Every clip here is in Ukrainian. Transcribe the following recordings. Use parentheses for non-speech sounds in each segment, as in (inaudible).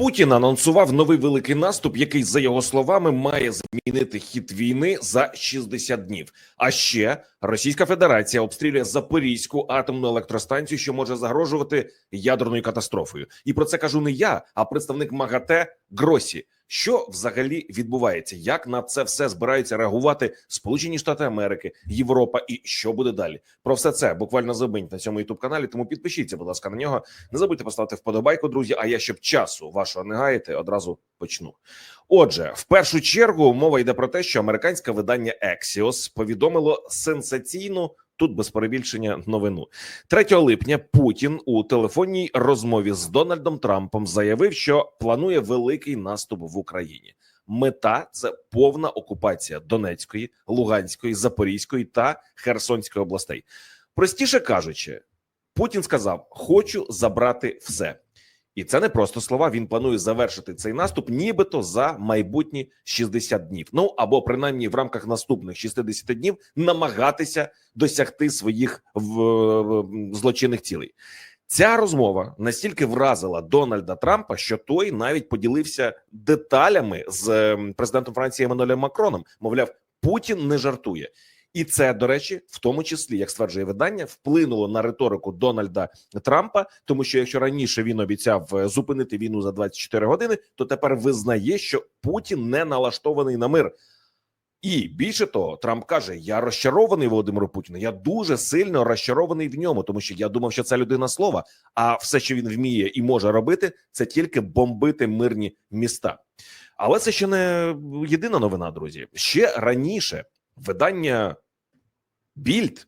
Путін анонсував новий великий наступ, який, за його словами, має змінити хід війни за 60 днів. А ще Російська Федерація обстрілює Запорізьку атомну електростанцію, що може загрожувати ядерною катастрофою. І про це кажу не я, а представник МАГАТЕ Гросі. Що взагалі відбувається? Як на це все збираються реагувати Сполучені Штати Америки, Європа і що буде далі? Про все це буквально за на цьому youtube каналі. Тому підпишіться, будь ласка, на нього. Не забудьте поставити вподобайку, друзі. А я щоб часу вашого не гаяти, одразу почну. Отже, в першу чергу мова йде про те, що американське видання Axios повідомило сенсаційну. Тут без перебільшення новину 3 липня Путін у телефонній розмові з Дональдом Трампом заявив, що планує великий наступ в Україні. Мета це повна окупація Донецької, Луганської, Запорізької та Херсонської областей. Простіше кажучи, Путін сказав: Хочу забрати все. І це не просто слова. Він планує завершити цей наступ, нібито за майбутні 60 днів. Ну або принаймні в рамках наступних 60 днів намагатися досягти своїх злочинних цілей. Ця розмова настільки вразила Дональда Трампа, що той навіть поділився деталями з ем, президентом Франції Еммануелем Макроном. Мовляв, Путін не жартує. І це, до речі, в тому числі, як стверджує видання, вплинуло на риторику Дональда Трампа, тому що якщо раніше він обіцяв е, зупинити війну за 24 години, то тепер визнає, що Путін не налаштований на мир. І більше того, Трамп каже: Я розчарований Володимиру Путіну. Я дуже сильно розчарований в ньому, тому що я думав, що це людина слова. А все, що він вміє і може робити, це тільки бомбити мирні міста. Але це ще не єдина новина, друзі. Ще раніше видання Більд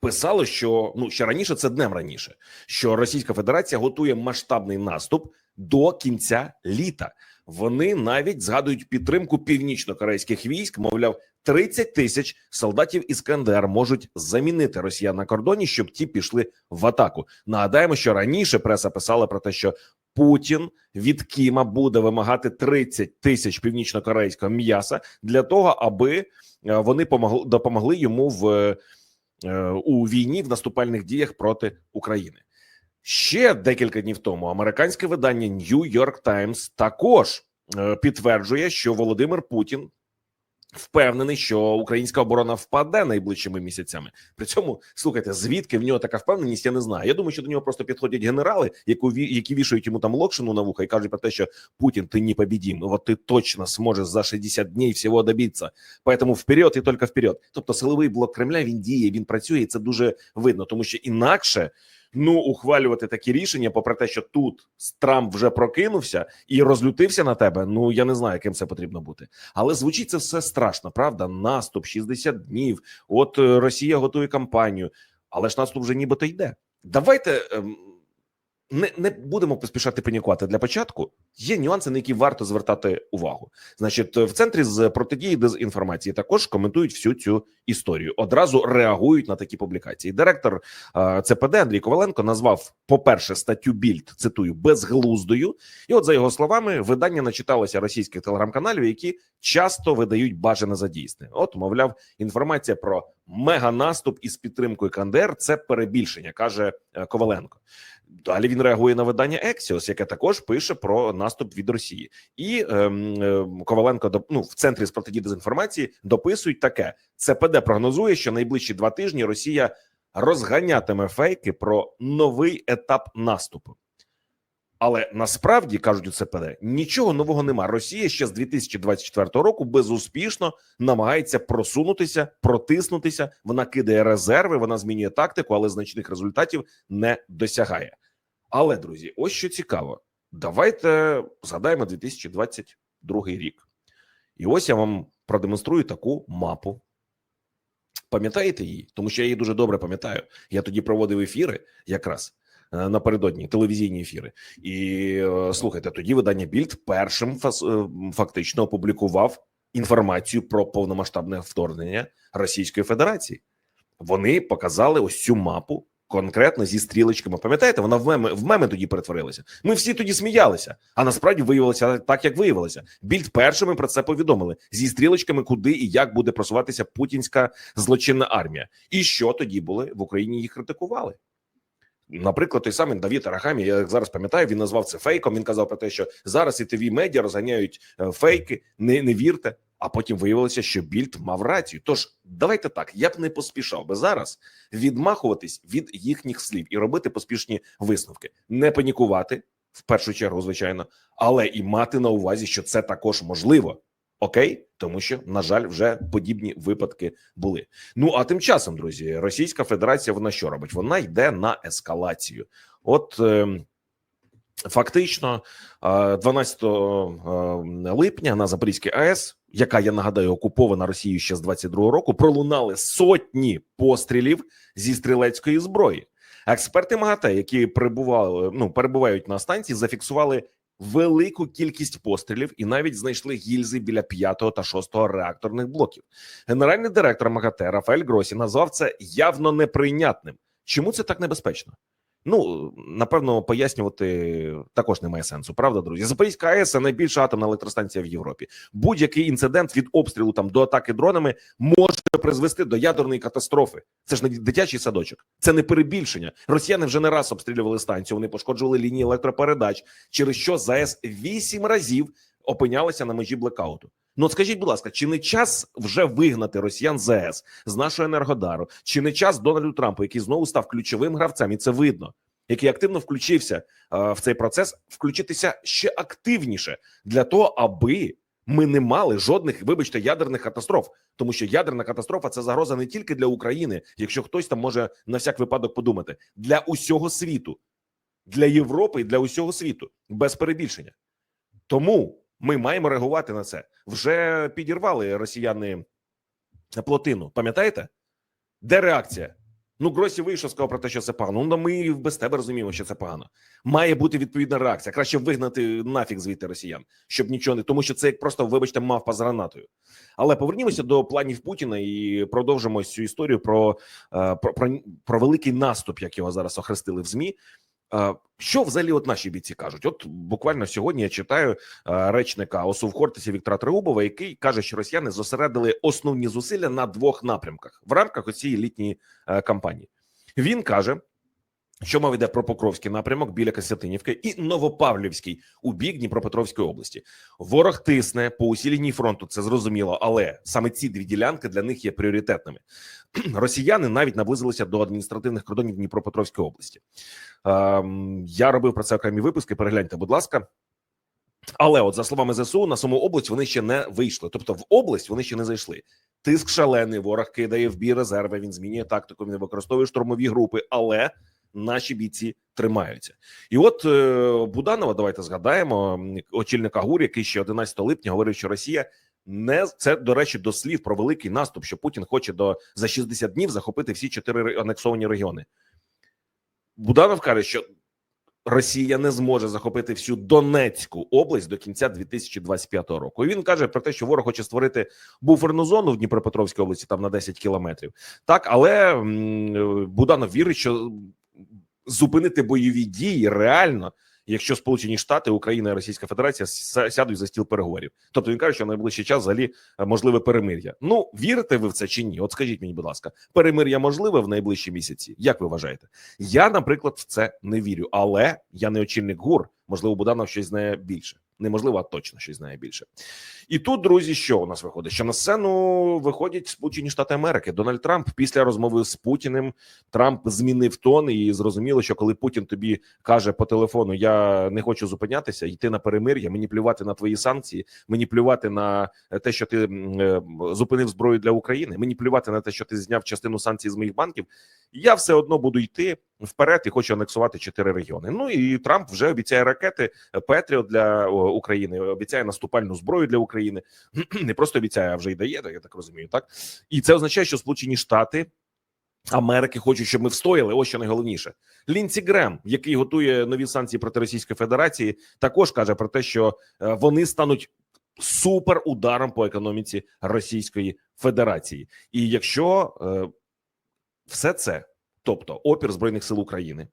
писало, що ну ще раніше це днем раніше, що Російська Федерація готує масштабний наступ до кінця літа. Вони навіть згадують підтримку північно-корейських військ. Мовляв, 30 тисяч солдатів із КНДР можуть замінити росіян на кордоні, щоб ті пішли в атаку. Нагадаємо, що раніше преса писала про те, що Путін від Кіма буде вимагати 30 тисяч північно-корейського м'яса для того, аби вони помогли допомогли йому в е, у війні в наступальних діях проти України. Ще декілька днів тому американське видання New York Times також е, підтверджує, що Володимир Путін впевнений, що українська оборона впаде найближчими місяцями. При цьому слухайте, звідки в нього така впевненість, я не знаю. Я думаю, що до нього просто підходять генерали, яку які вішають йому там локшину на вуха і кажуть про те, що Путін, ти непобедим, от ти точно зможеш за 60 днів всього добитися. Поэтому вперед і тільки вперед. Тобто, силовий блок Кремля він діє, він працює, і це дуже видно, тому що інакше. Ну, ухвалювати такі рішення, попри те, що тут Трамп вже прокинувся і розлютився на тебе. Ну я не знаю, яким це потрібно бути. Але звучить це все страшно, правда? Наступ 60 днів. От е, Росія готує кампанію, але ж наступ вже нібито йде. Давайте ем, не, не будемо поспішати панікувати для початку. Є нюанси, на які варто звертати увагу. Значить, в центрі з протидії дезінформації також коментують всю цю історію. Одразу реагують на такі публікації. Директор ЦПД Андрій Коваленко назвав, по-перше, статтю Більд цитую безглуздою. І, от за його словами, видання начиталося російських телеграм-каналів, які часто видають бажане за дійсне. От, мовляв, інформація про меганаступ із підтримкою КНДР – це перебільшення, каже е, Коваленко. Далі він реагує на видання Ексіос, яке також пише про наступ від Росії, і ем, ем, Коваленко ну, в центрі з протидії дезінформації дописують таке: ЦПД прогнозує, що найближчі два тижні Росія розганятиме фейки про новий етап наступу. Але насправді кажуть у ЦПД нічого нового нема. Росія ще з 2024 року безуспішно намагається просунутися, протиснутися. Вона кидає резерви, вона змінює тактику, але значних результатів не досягає. Але друзі, ось що цікаво, давайте згадаємо 2022 рік. І ось я вам продемонструю таку мапу. Пам'ятаєте її? Тому що я її дуже добре пам'ятаю. Я тоді проводив ефіри якраз напередодні телевізійні ефіри. І е, слухайте, тоді видання Більд першим е, фактично опублікував інформацію про повномасштабне вторгнення Російської Федерації. Вони показали ось цю мапу конкретно зі стрілочками. Пам'ятаєте, вона в меми в меми тоді перетворилася. Ми всі тоді сміялися, а насправді виявилося так, як виявилося. Більд першими про це повідомили зі стрілочками, куди і як буде просуватися путінська злочинна армія. І що тоді були в Україні їх критикували. Наприклад, той самий Давід Арахамі, я зараз пам'ятаю, він назвав це фейком. Він казав про те, що зараз і ТВ медіа розганяють е, фейки, не, не вірте. А потім виявилося, що Більд мав рацію. Тож давайте так, я б не поспішав би зараз відмахуватись від їхніх слів і робити поспішні висновки, не панікувати в першу чергу, звичайно, але і мати на увазі, що це також можливо. Окей, тому що на жаль, вже подібні випадки були. Ну а тим часом, друзі, Російська Федерація вона що робить? Вона йде на ескалацію. От е, фактично, е, 12 е, липня на Запорізькій АЕС, яка я нагадаю, окупована Росією ще з 22-го року, пролунали сотні пострілів зі стрілецької зброї. Експерти МАГАТЕ, які перебували ну перебувають на станції, зафіксували велику кількість пострілів і навіть знайшли гільзи біля п'ятого та шостого реакторних блоків. Генеральний директор МАГАТЕ Рафаель Гросі назвав це явно неприйнятним. Чому це так небезпечно? Ну напевно, пояснювати також немає сенсу. Правда, друзі? Запорізька АЕС це найбільша атомна електростанція в Європі. Будь-який інцидент від обстрілу там до атаки дронами може призвести до ядерної катастрофи. Це ж не дитячий садочок, це не перебільшення. Росіяни вже не раз обстрілювали станцію. Вони пошкоджували лінії електропередач, через що ЗАЕС вісім разів опинялися на межі блекауту. Ну, от скажіть, будь ласка, чи не час вже вигнати росіян з ЗАЕС з нашого енергодару? Чи не час Дональду Трампу, який знову став ключовим гравцем, і це видно, який активно включився е, в цей процес, включитися ще активніше для того, аби ми не мали жодних, вибачте, ядерних катастроф, тому що ядерна катастрофа це загроза не тільки для України, якщо хтось там може на всяк випадок подумати, для усього світу, для Європи і для усього світу, без перебільшення. Тому ми маємо реагувати на це. Вже підірвали росіяни плотину. Пам'ятаєте? Де реакція? Ну, Гросі вийшов, сказав про те, що це погано. Ну, ми без тебе розуміємо, що це погано. Має бути відповідна реакція. Краще вигнати нафіг звідти росіян, щоб нічого не тому, що це як просто, вибачте, мавпа з гранатою. Але повернімося до планів Путіна і продовжимо цю історію про, е, про, про, про великий наступ, як його зараз охрестили в змі. Що взагалі от наші бійці кажуть? От буквально сьогодні я читаю речника ОСУ в Хортиці Віктора Триубова, який каже, що росіяни зосередили основні зусилля на двох напрямках в рамках цієї літньої е, кампанії. Він каже, що мова йде про Покровський напрямок біля Костянтинівки і Новопавлівський у бік Дніпропетровської області. Ворог тисне по усій лінії фронту. Це зрозуміло, але саме ці дві ділянки для них є пріоритетними. (clears throat) Росіяни навіть наблизилися до адміністративних кордонів Дніпропетровської області. Ем, я робив про це окремі випуски. Перегляньте, будь ласка. Але, от за словами ЗСУ, на саму область вони ще не вийшли. Тобто, в область вони ще не зайшли. Тиск шалений, ворог кидає в бій резерви. Він змінює тактику, він використовує штурмові групи, але наші бійці тримаються. І от е, Буданова, давайте згадаємо очільника ГУР, який ще 11 липня говорив, що Росія не це до речі до слів про великий наступ, що Путін хоче до за 60 днів захопити всі чотири анексовані регіони. Буданов каже, що Росія не зможе захопити всю Донецьку область до кінця 2025 року. І Він каже про те, що ворог хоче створити буферну зону в Дніпропетровській області, там на 10 кілометрів. Так, але м, Буданов вірить, що зупинити бойові дії реально, якщо Сполучені Штати, Україна і Російська Федерація сядуть за стіл переговорів. Тобто він каже, що в найближчий час взагалі е, можливе перемир'я. Ну вірите ви в це чи ні? От скажіть мені, будь ласка, перемир'я можливе в найближчі місяці? Як ви вважаєте? Я, наприклад, в це не вірю, але я не очільник ГУР. Можливо, Буданов щось знає більше. Неможливо, а точно щось знає більше. І тут, друзі, що у нас виходить? Що на сцену виходять Сполучені Штати Америки. Дональд Трамп після розмови з Путіним Трамп змінив тон і зрозуміло, що коли Путін тобі каже по телефону: Я не хочу зупинятися, йти на перемир'я, мені плювати на твої санкції, мені плювати на те, що ти е, зупинив зброю для України. Мені плювати на те, що ти зняв частину санкцій з моїх банків. Я все одно буду йти вперед і хочу анексувати чотири регіони. Ну і Трамп вже обіцяє ракети Петріот для України, обіцяє наступальну зброю для України. (clears throat) Не просто обіцяє, а вже й дає. Я так розумію. Так і це означає, що Сполучені Штати. Америки хочуть, щоб ми встояли. Ось що найголовніше. Лінці Грем, який готує нові санкції проти Російської Федерації, також каже про те, що е, вони стануть супер ударом по економіці Російської Федерації. І якщо е, все це, тобто опір збройних сил України,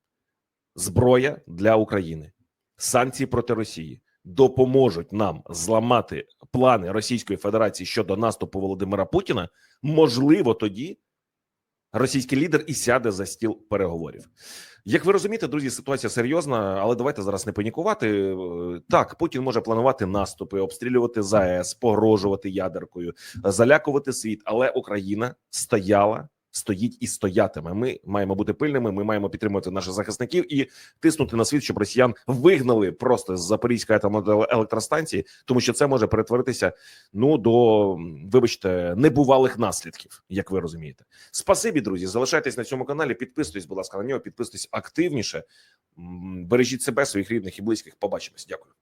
зброя для України, санкції проти Росії, допоможуть нам зламати плани Російської Федерації щодо наступу Володимира Путіна, можливо, тоді російський лідер і сяде за стіл переговорів. Як ви розумієте, друзі, ситуація серйозна, але давайте зараз не панікувати. Так, Путін може планувати наступи, обстрілювати ЗАЕС, погрожувати ядеркою, залякувати світ. Але Україна стояла, стоїть і стоятиме. Ми маємо бути пильними. Ми маємо підтримувати наших захисників і тиснути на світ, щоб росіян вигнали просто з Запорізької атомної електростанції, тому що це може перетворитися ну до вибачте небувалих наслідків, як ви розумієте. Спасибі, друзі. Залишайтесь на цьому каналі. Підписуйтесь, будь ласка, на нього. Підписуйтесь активніше. Бережіть себе, своїх рідних і близьких. Побачимось. Дякую.